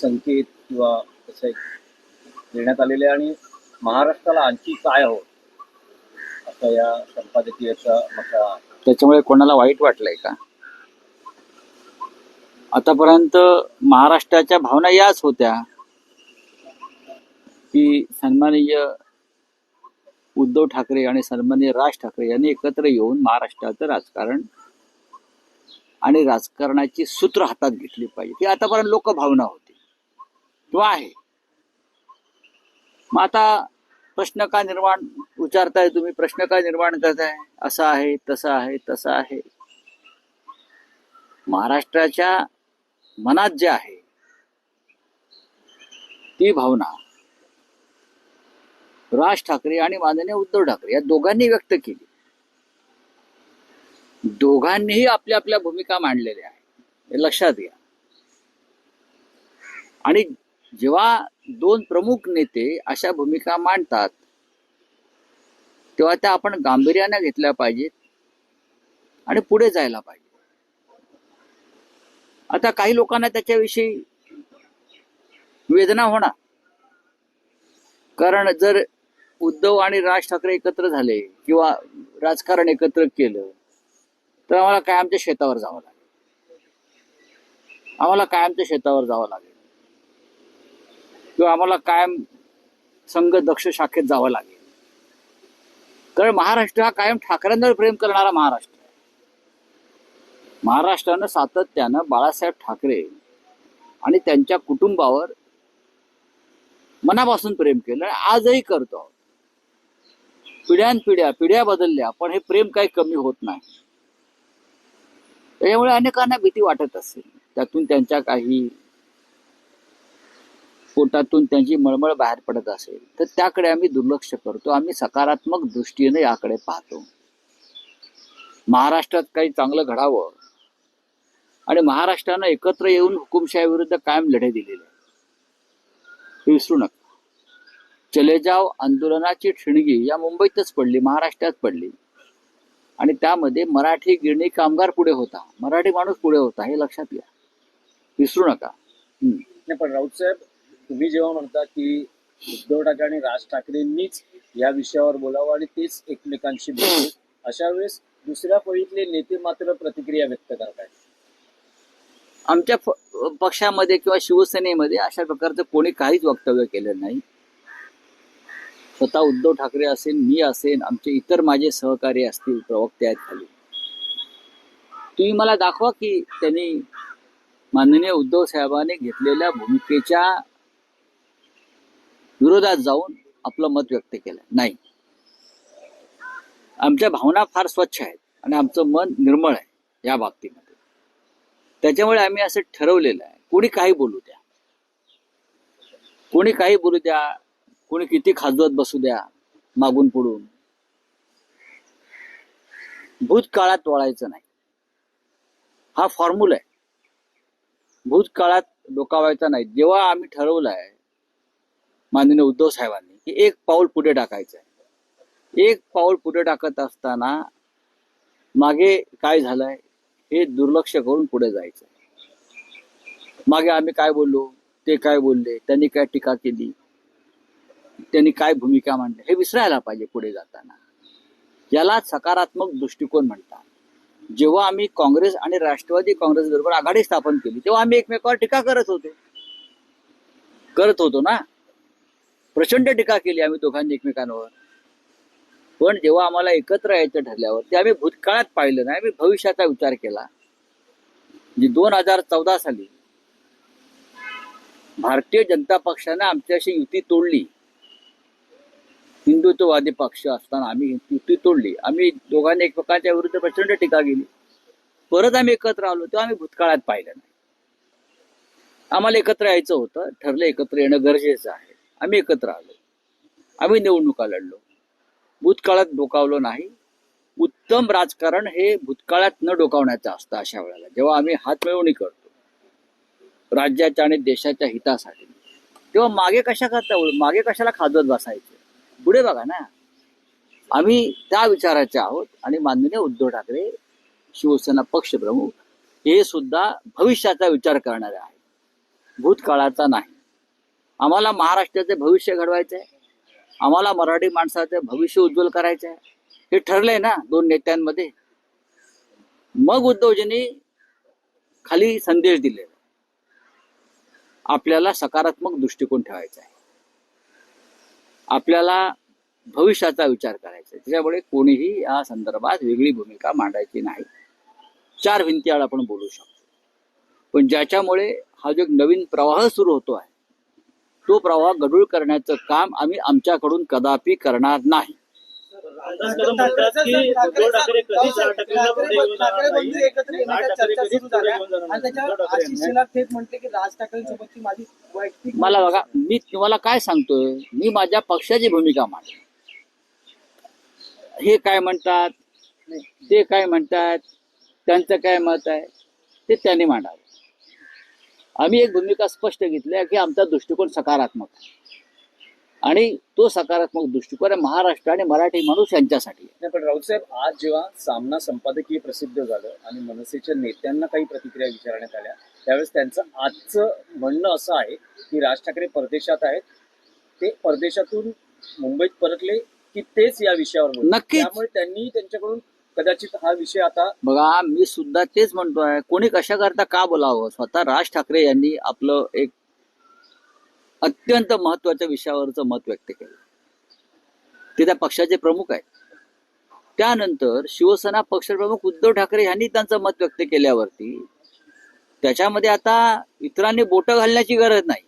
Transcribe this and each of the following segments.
संकेत किंवा कसं एक देण्यात आलेले आणि महाराष्ट्राला आणखी काय हवं? असं या संपादकीयाचा त्याच्यामुळे कोणाला वाईट वाटलंय का? आतापर्यंत महाराष्ट्राच्या भावना याच होत्या की सन्माननीय उद्धव ठाकरे आणि सन्माननीय राज ठाकरे यांनी एकत्र येऊन महाराष्ट्राचं राजकारण आणि राजकारणाची सूत्र हातात घेतली पाहिजे. ती आतापर्यंत लोकभावना होती. किंवा आहे. मग आता प्रश्न का निर्माण विचारताय तुम्ही? प्रश्न का निर्माण करताय? असं आहे तसं आहे तसं आहे. महाराष्ट्राच्या मनात जे आहे ती भावना राज ठाकरे आणि माननीय उद्धव ठाकरे या दोघांनी व्यक्त केली. दोघांनीही आपल्या आपल्या भूमिका मांडलेल्या आहेत. हे लक्षात घ्या. आणि जेव्हा दोन प्रमुख नेते अशा भूमिका मांडतात तेव्हा त्या आपण गांभीर्याने घेतल्या पाहिजेत आणि पुढे जायला पाहिजे. आता काही लोकांना त्याच्याविषयी वेदना होणार. कारण जर उद्धव आणि राज ठाकरे एकत्र झाले किंवा राजकारण एकत्र केलं तर आम्हाला कायमच्या शेतावर जावं लागेल. आम्हाला कायमच्या शेतावर जावं लागेल. किंवा आम्हाला कायम संघ दक्ष शाखेत जावं लागेल. कारण महाराष्ट्र हा कायम ठाकरेंवर प्रेम करणारा महाराष्ट्र आहे. महाराष्ट्रानं सातत्यानं बाळासाहेब ठाकरे आणि त्यांच्या कुटुंबावर मनापासून प्रेम केलं आणि आजही करतो आहोत. पिढ्यानपिढ्या पिढ्या बदलल्या पण हे प्रेम काही कमी होत नाही. त्यामुळे अनेकांना भीती वाटत असेल. त्यातून त्यांच्या काही पोटातून त्यांची मळमळ बाहेर पडत असेल तर त्याकडे आम्ही दुर्लक्ष करतो. आम्ही सकारात्मक दृष्टीने याकडे पाहतो. महाराष्ट्रात काही चांगलं घडावं आणि महाराष्ट्रानं एकत्र येऊन हुकुमशाही विरुद्ध कायम लढे दिलेले हे विसरू नका. चले जाव आंदोलनाची ठिणगी या मुंबईतच पडली महाराष्ट्रात पडली. आणि त्यामध्ये मराठी गिरणी कामगार पुढे होता मराठी माणूस पुढे होता हे लक्षात घ्या. विसरू नका. पण राऊत साहेब तुम्ही जेव्हा म्हणता की उद्धव ठाकरे आणि राज ठाकरेंनीच या विषयावर बोलावं आणि तेच एकमेकांशी बोलू अशा वेळेस दुसऱ्या फळीतले नेते मात्र प्रतिक्रिया व्यक्त करतात आमच्या पक्षामध्ये किंवा शिवसेनेमध्ये अशा प्रकारचं कोणी काहीच वक्तव्य केलं नाही. स्वतः उद्धव ठाकरे असेल मी असेल आमचे इतर माझे सहकारी असतील प्रवक्ते आहेत खाली. तुम्ही मला दाखवा की त्यांनी माननीय उद्धव साहेबांनी घेतलेल्या भूमिकेच्या विरोधात जाऊन आपलं मत व्यक्त केलं नाही. आमच्या भावना फार स्वच्छ आहेत आणि आमचं मन निर्मळ आहे या बाबतीमध्ये. त्याच्यामुळे आम्ही असं ठरवलेलं आहे. कोणी काही बोलू द्या. कोणी काही बोलू द्या. कोणी किती खाजवत बसू द्या मागून पुढून. भूतकाळात वळायचं नाही. हा फॉर्म्युला आहे. भूतकाळात डोकावायचा नाही. जेव्हा आम्ही ठरवलं आहे माननीय उद्धव साहेबांनी की एक पाऊल पुढे टाकायचं आहे एक पाऊल पुढे टाकत असताना मागे काय झालंय हे दुर्लक्ष करून पुढे जायचं मागे आम्ही काय बोललो ते काय बोलले त्यांनी काय टीका केली त्यांनी काय भूमिका मांडली हे विसरायला पाहिजे पुढे जाताना. याला सकारात्मक दृष्टिकोन म्हणतात. जेव्हा आम्ही काँग्रेस आणि राष्ट्रवादी काँग्रेस बरोबर आघाडी स्थापन केली तेव्हा आम्ही एकमेकावर टीका करत होतो. करत होतो ना? प्रचंड टीका केली आम्ही दोघांनी एकमेकांवर. पण जेव्हा आम्हाला एकत्र यायचं ठरल्यावर ते आम्ही भूतकाळात पाहिलं नाही आम्ही भविष्याचा विचार केला. म्हणजे दोन हजार चौदा साली भारतीय जनता पक्षानं आमच्याशी युती तोडली. हिंदुत्ववादी पक्ष असताना आम्ही युती तोडली. आम्ही दोघांनी एकमेकांच्या विरुद्ध प्रचंड टीका केली. परत आम्ही एकत्र आलो तेव्हा आम्ही भूतकाळात पाहिलं नाही. आम्हाला एकत्र यायचं होतं ठरलं एकत्र येणं गरजेचं आहे. आम्ही एकत्र आलो. आम्ही निवडणुका लढलो. भूतकाळात डोकावलो नाही. उत्तम राजकारण हे भूतकाळात न डोकावण्याचं असतं अशा वेळेला. जेव्हा आम्ही हात मिळवणी करतो राज्याच्या आणि देशाच्या हितासाठी. तेव्हा मागे कशा करता मागे कशाला खाजवत बसायचे? पुढे बघा ना. आम्ही त्या विचाराचे आहोत आणि माननीय उद्धव ठाकरे शिवसेना पक्षप्रमुख हे सुद्धा भविष्याचा विचार करणारे आहेत. भूतकाळाचा नाही. आम्हाला महाराष्ट्राचे भविष्य घडवायचं आहे. आम्हाला मराठी माणसाचं भविष्य उज्ज्वल करायचं आहे. हे ठरलंय ना दोन नेत्यांमध्ये. मग उद्धवजींनी खाली संदेश दिले. आपल्याला सकारात्मक दृष्टिकोन ठेवायचा आहे. आपल्याला भविष्याचा विचार करायचा आहे. त्याच्यामुळे कोणीही या संदर्भात वेगळी भूमिका मांडायची नाही. चार भिंतीआड आपण बोलू शकतो. पण ज्याच्यामुळे हा जो एक नवीन प्रवाह सुरू होतो आहे तो प्रवाह गढूळ करण्याचं काम आम्ही आमच्याकडून कदापि करणार नाही. मला बघा मी तुम्हाला काय सांगतोय? मी माझ्या पक्षाची भूमिका मांडली हे काय म्हणतात? ते काय म्हणतात? त्यांचं काय मत आहे? ते त्यांनी मांडावं. आम्ही एक भूमिका स्पष्ट घेतली की आमचा दृष्टिकोन सकारात्मक आहे आणि तो सकारात्मक दृष्टिकोन महाराष्ट्र आणि मराठी माणूस यांच्यासाठी पण राऊतसाहेब आज जेव्हा सामना संपादकीय प्रसिद्ध झालं आणि मनसेच्या नेत्यांना काही प्रतिक्रिया विचारण्यात आल्या त्यावेळेस त्यांचं आजचं म्हणणं असं आहे की राज ठाकरे परदेशात आहेत ते परदेशातून मुंबईत परतले की तेच या विषयावर. नक्कीच. त्यामुळे त्यांनी त्यांच्याकडून कदाचित हा विषय आता बघा मी सुद्धा तेच म्हणतोय. कोणी कशा करता का बोलावं? स्वतः राज ठाकरे यांनी आपलं एक अत्यंत महत्त्वाच्या विषयावरचं मत व्यक्त केलं. ते त्या पक्षाचे प्रमुख आहेत. त्यानंतर शिवसेना पक्षप्रमुख उद्धव ठाकरे यांनी त्यांचं मत व्यक्त केल्यावरती त्याच्यामध्ये आता इतरांनी बोटं घालण्याची गरज नाही.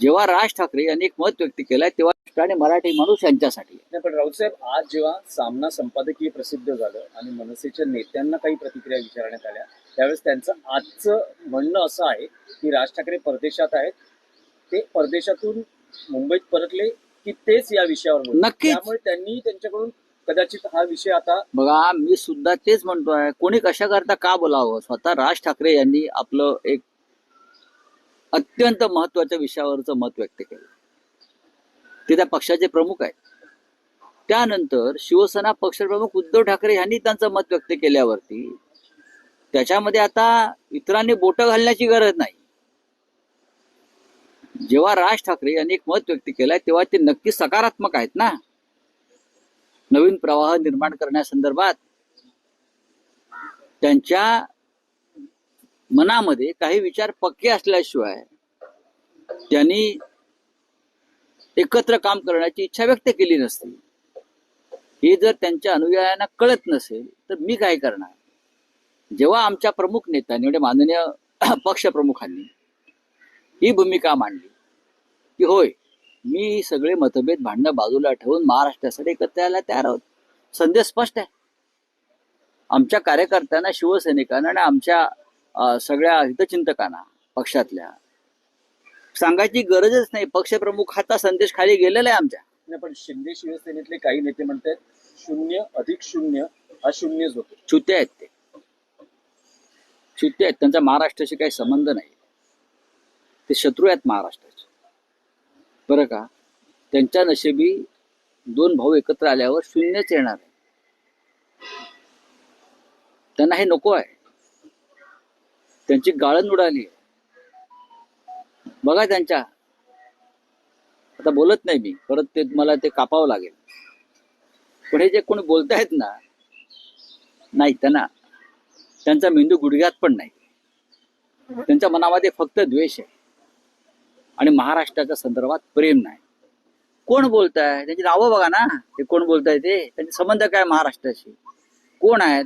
जेव्हा राज ठाकरे यांनी एक मत व्यक्त केलंय तेव्हा आणि मराठी माणूस यांच्यासाठी पण राऊतसाहेब आज जेव्हा सामना संपादकीय प्रसिद्ध झालं आणि मनसेच्या नेत्यांना काही प्रतिक्रिया विचारण्यात आल्या त्यावेळेस त्यांचं आजचं म्हणणं असं आहे की राज ठाकरे परदेशात आहेत. ते परदेशातून मुंबईत परतले की तेच या विषयावर. नक्कीच. त्यामुळे त्यांनी त्यांच्याकडून कदाचित हा विषय आता बघा मी सुद्धा तेच म्हणतोय. कोणी कशा करता का बोलावं? स्वतः राज ठाकरे यांनी आपलं एक अत्यंत महत्त्वाच्या विषयावरचं मत व्यक्त केलं. ते त्या पक्षाचे प्रमुख आहेत. त्यानंतर शिवसेना पक्षप्रमुख उद्धव ठाकरे यांनी त्यांचं मत व्यक्त केल्यावरती त्याच्यामध्ये आता इतरांनी बोटं घालण्याची गरज नाही. जेव्हा राज ठाकरे यांनी एक मत व्यक्त केलंय तेव्हा ते नक्की सकारात्मक आहेत ना? नवीन प्रवाह निर्माण करण्यासंदर्भात त्यांच्या मनामध्ये काही विचार पक्के असल्याशिवाय त्यांनी एकत्र काम करण्याची इच्छा व्यक्त केली नसती. हे जर त्यांच्या अनुयायांना कळत नसेल तर मी काय करणार? जेव्हा आमच्या प्रमुख नेत्यांनी म्हणजे माननीय पक्षप्रमुखांनी ही भूमिका मांडली की होय मी सगळे मतभेद भांडणं बाजूला ठेवून महाराष्ट्रासाठी एकत्र यायला तयार आहोत. संदेश स्पष्ट आहे. आमच्या कार्यकर्त्यांना शिवसैनिकांना आणि आमच्या सगळ्या हितचिंतकांना पक्षातल्या सांगायची गरजच नाही. पक्षप्रमुखाचा संदेश खाली गेलेला आहे आमच्या. पण शिंदे शिवसेनेतले काही नेते म्हणतात शून्य अधिक शून्य हा शून्यच होतो. आहेत ते. चुते आहेत. त्यांचा महाराष्ट्राशी काही संबंध नाही. ते शत्रू आहेत महाराष्ट्राचे. बरं का? त्यांच्या नशिबी दोन भाऊ एकत्र आल्यावर शून्यच येणार आहे. त्यांना हे नको आहे. त्यांची गाळण उडाली आहे. बघा त्यांच्या. आता बोलत नाही मी परत ते मला ते कापावं लागेल. पण हे जे कोणी बोलतायत ना नाही त्यांना त्यांचा मेंदू गुडघ्यात पण नाही. त्यांच्या मनामध्ये फक्त द्वेष आहे. आणि महाराष्ट्राच्या संदर्भात प्रेम नाही. कोण बोलताय? त्यांची नावं बघा ना. ते कोण बोलताय ते? त्यांचे संबंध काय महाराष्ट्राशी कोण आहेत?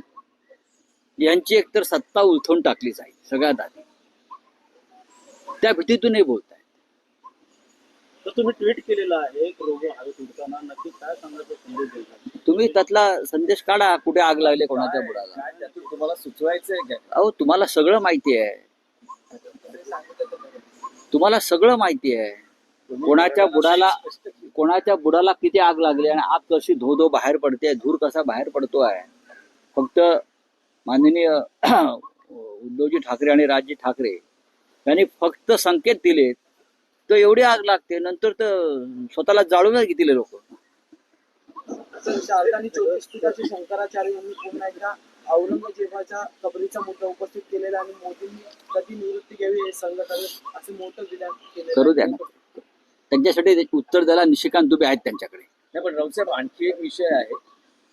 यांची एकतर सत्ता उलथून टाकली जाईल सगळ्यात आधी. त्या भीतीतूनही बोलताय तर तुम्ही ट्विट केलेलं आहे नक्की काय सांगायचं संदेश देतात तुम्ही त्यातला संदेश काढा कुठे आग लागले कोणाच्या बुडाला. त्यातून तुम्हाला सुचवायचंय काय? अहो तुम्हाला सगळं माहिती आहे. तुम्हाला सगळं माहिती आहे. कोणाच्या बुडाला. कोणाच्या बुडाला किती आग लागली आणि आग कशी धो धो बाहेर पडते धूर कसा बाहेर पडतो आहे. फक्त माननीय उद्धवजी ठाकरे आणि राजजी ठाकरे यांनी फक्त संकेत दिलेत तर एवढी आग लागते. नंतर तर स्वतःला जाळूनच घेतले लोक. शंकराचार्य यांनी पुन्हा एकदा औरंगजेबाच्या कबरीचा मुद्दा उपस्थित केलेला आणि मोदींनी कधी निवृत्ती घ्यावी हे संघटन असं मोठं विधान केलं करू द्या ना. त्यांच्यासाठी उत्तर द्यायला निशिकांत दुबे आहेत त्यांच्याकडे. नाही पण राऊसाहेब आणखी एक विषय आहे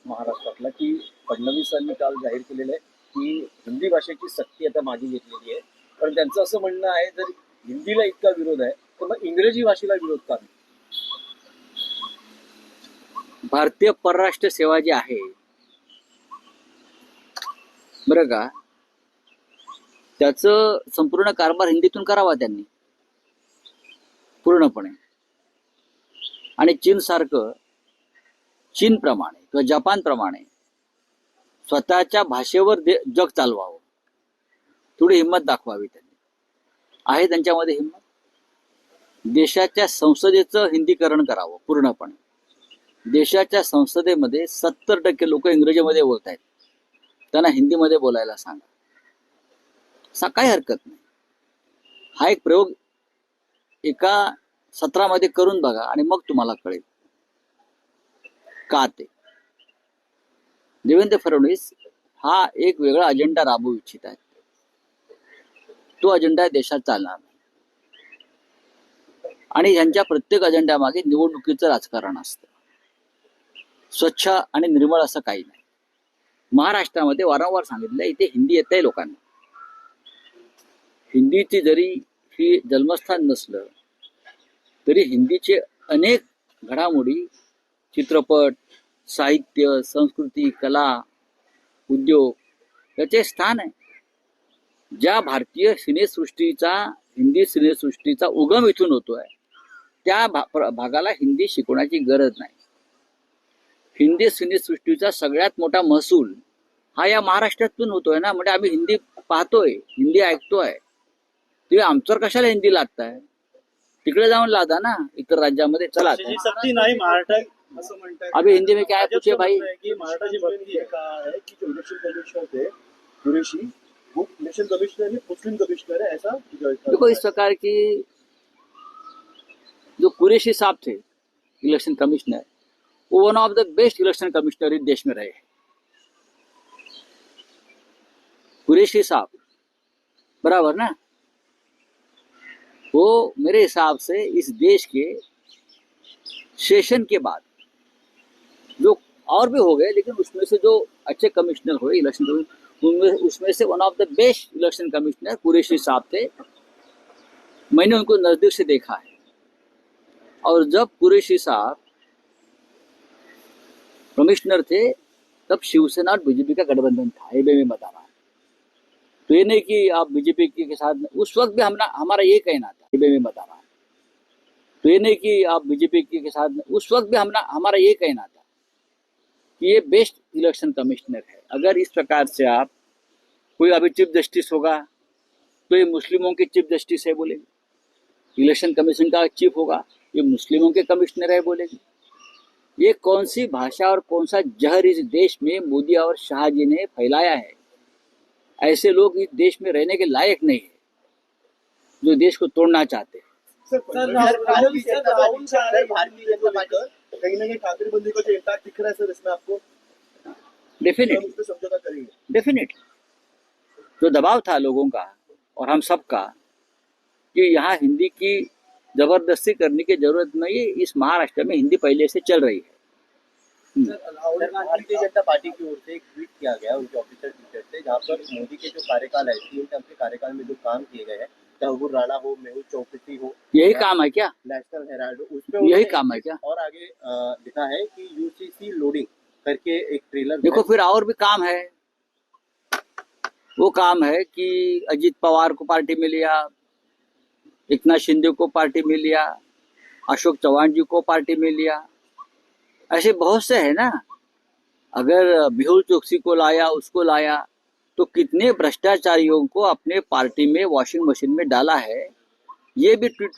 महाराष्ट्रातला की फडणवीसांनी काल जाहीर केलेलं आहे की हिंदी भाषेची सक्ती आता मागे घेतलेली आहे. पण त्यांचं असं म्हणणं आहे जर हिंदीला इतका विरोध आहे तर मग इंग्रजी भाषेला विरोध का भारतीय परराष्ट्र सेवा जी आहे बरं का त्याच संपूर्ण कारभार हिंदीतून करावा त्यांनी पूर्णपणे. आणि चीन सारखं चीन प्रमाणे किंवा जपान प्रमाणे स्वतःच्या भाषेवर जग चालवावं. थोडी हिंमत दाखवावी त्यांनी. आहे त्यांच्यामध्ये हिंमत? देशाच्या संसदेचं हिंदीकरण करावं पूर्णपणे. देशाच्या संसदेमध्ये सत्तर टक्के लोक इंग्रजीमध्ये बोलत आहेत. त्यांना हिंदीमध्ये बोलायला सांगा. सा काही हरकत नाही. हा एक प्रयोग एका सत्रामध्ये करून बघा आणि मग तुम्हाला कळेल. का ते? देवेंद्र फडणवीस हा एक वेगळा अजेंडा राबवू इच्छित आहे तो अजेंडा देशात चालणार नाही. आणि ह्यांच्या प्रत्येक अजेंड्यामागे निवडणुकीचं राजकारण असतं. स्वच्छ आणि निर्मळ असं काही नाही. महाराष्ट्रामध्ये वारंवार सांगितलं इथे हिंदी येत आहे लोकांना. हिंदीची जरी ही जन्मस्थान नसलं तरी हिंदीचे अनेक घडामोडी चित्रपट साहित्य संस्कृती कला उद्योग याचे स्थान आहे. ज्या भारतीय सिनेसृष्टीचा हिंदी सिनेसृष्टीचा उगम इथून होतोय त्या भा भागाला हिंदी शिकवण्याची गरज नाही. हिंदी सिनेसृष्टीचा सगळ्यात मोठा महसूल हा या महाराष्ट्रातून होतोय ना म्हणजे आम्ही हिंदी पाहतोय हिंदी ऐकतोय. ते आमच्यावर कशाला हिंदी लागताय तिकडे जाऊन लादा ना इतर राज्यामध्ये चला अभी हिंदी में क्या है पूछे भाई? की वो इलेक्शन कमिश्नर है मुस्लिम कमिश्नर है ऐसा देखो इस प्रकार की जो कुरेशी साहब थे इलेक्शन कमिश्नर वो one of the best election commissioner इस देश में रहे। कुरेशी साहब बराबर ना? वो मेरे हिसाब से इस देश के सेशन के बाद जो और भी हो गए लेकिन उसमें से जो अच्छे कमिश्नर हुए इलेक्शन कमिश्नर उनमें, उसमें से one of the best election commissioner Qureshi साहब थे। मैंने उनको नज़दीक से देखा है। और जब कुरेशी साहब कमिश्नर थे, तब शिवसेना और बीजेपी का गठबंधन था, ये मैं बता रहा हूँ। तो ये नहीं कि आप बीजेपी के साथ उस वक्त भी हमारा हमारा ये कहना था, ये मैं बता रहा हूँ। तो ये नहीं कि आप बीजेपी के साथ उस वक्त भी हमारा हमारा ये कहना था। कि ये बेस्ट इलेक्शन कमिश्नर है। अगर इस प्रकार से आप कोई अभी चीफ जस्टिस होगा तो ये मुस्लिमों के चीफ जस्टिस है बोलेंगे। इलेक्शन कमीशन का चीफ होगा ये मुस्लिमों के कमिश्नर है बोलेंगे। ये कौन सी भाषा और कौन सा जहर इस देश में मोदी और शाह जी ने फैलाया है? ऐसे लोग इस देश में रहने के लायक नहीं है जो देश को तोड़ना चाहते हैं। कहीं ना कहीं ठाकरे बंदी का जो इम्पैक्ट दिख रहा है सर इसमें आपको हम डेफिनेटली उस पर समझौता करेंगे। डेफिनेटली जो दबाव था लोगों का और हम सब का कि यहाँ हिंदी की ज़बरदस्ती करने की ज़रूरत नहीं है इस महाराष्ट्र में हिंदी पहले से चल रही है। सर, भारतीय जनता पार्टी की ओर से एक ट्वीट किया गया उनके ऑफिशियल ट्विटर से जहाँ पर मोदी के जो कार्यकाल है तीन टर्म के कार्यकाल में जो काम किए गए हैं तहबुर राणा हो मेहुल चौकसी हो। यही काम है क्या? नेशनल हेराल्ड उस पे यही काम है क्या? और आगे लिखा है कि यूसीसी लोडिंग करके एक ट्रेलर देखो फिर और भी काम है। वो काम है कि अजीत पवार को पार्टी में लिया एकनाथ शिंदे को पार्टी में लिया अशोक चौहान जी को पार्टी में लिया ऐसे बहुत से है ना। अगर मेहुल चौकसी को लाया उसको लाया तो कितने भ्रष्टाचारियों को अपने पार्टी में वॉशिंग मशीन में डाला है ये भी ट्वीट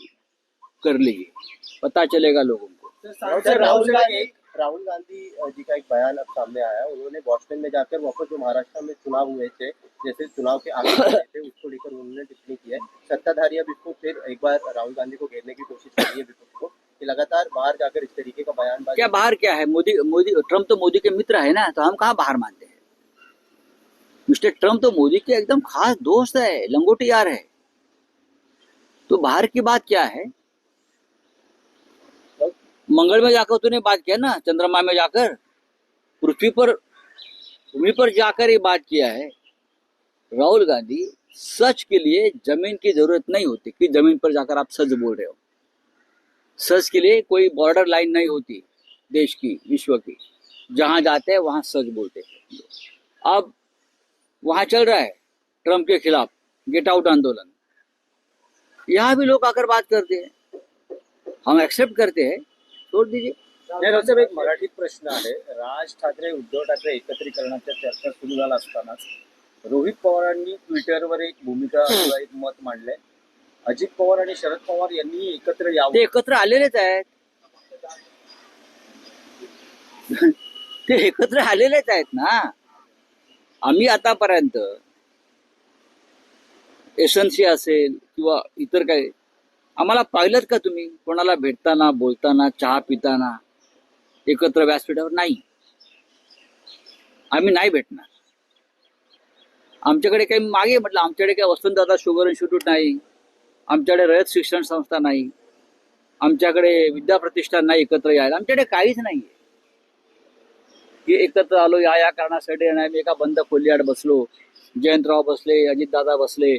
कर लीजिए पता चलेगा लोगों को। सांसद राहुल राहुल गांधी एक राहुल गांधी जी का एक बयान अब सामने आया। उन्होंने बॉस्टन में जाकर वापस जो महाराष्ट्र में चुनाव हुए थे जैसे चुनाव के आगे थे उसको लेकर उन्होंने टिप्पणी की है। सत्ताधारी अब इसको फिर एक बार राहुल गांधी को घेरने की कोशिश कर रही है विपक्ष को कि लगातार बाहर जाकर इस तरीके का बयान क्या बाहर क्या है? मोदी मोदी ट्रंप तो मोदी के मित्र है ना तो हम कहाँ बाहर मानते हैं? मिस्टर ट्रंप तो मोदी के एकदम खास दोस्त है लंगोटी यार है। तो बाहर की बात क्या है? मंगल में जाकर तूने बात किया ना, चंद्रमा में जाकर? पृथ्वी पर, भूमि पर जाकर ये बात किया है। राहुल गांधी, सच के लिए ज़मीन की ज़रूरत नहीं होती कि ज़मीन पर जाकर आप सच बोल रहे हो। सच के लिए कोई बॉर्डर लाइन नहीं होती देश की, विश्व की। जहाँ जाते हैं, वहाँ सच बोलते हैं। अब वहां चल रहा है ट्रम्प के खिलाफ गेट आउट आंदोलन। यहाँ भी लोग आकर बात करते हैं। हम एक्सेप्ट करते हैं। छोड़ दीजिए। नाही एक मराठीत प्रश्न आहे. राज ठाकरे उद्धव ठाकरे एकत्रीकरणाच्या चर्चा सुरू झाला असतानाच रोहित पवारांनी ट्विटरवर एक भूमिका किंवा एक मत मांडलंय. अजित पवार आणि शरद पवार यांनी एकत्र ते यावं एकत्र आलेलेच आहेत. ते एकत्र आलेलेच आहेत ना. आम्ही आतापर्यंत एसएनसी असेल किंवा इतर काही आम्हाला पाहिलं का तुम्ही? कोणाला भेटताना बोलताना चहा पिताना एकत्र व्यासपीठावर नाही. आम्ही नाही भेटणार. आमच्याकडे काही मागे म्हटलं आमच्याकडे काही वसंतदादा शुगर इन्स्टिट्यूट नाही आमच्याकडे रयत शिक्षण संस्था नाही आमच्याकडे विद्या प्रतिष्ठान नाही एकत्र यायला आमच्याकडे काहीच नाहीये. की एकत्र आलो या या कारणासाठी आणि आम्ही एका बंद खोलीआड बसलो. जयंतराव बसले अजितदादा बसले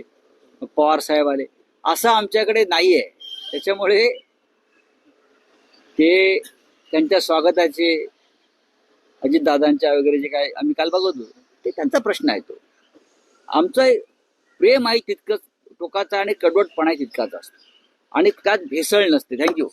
पवार साहेब आले. असं आमच्याकडे नाही आहे त्याच्यामुळे ते त्यांच्या स्वागताचे अजितदादांच्या वगैरे जे काय आम्ही काल बघत होतो ते त्यांचा प्रश्न आहे तो. आमचं प्रेम आहे तितकंच टोकाचा आणि कडवटपणा तितकाच असतो. आणि त्यात भेसळ नसते. थँक्यू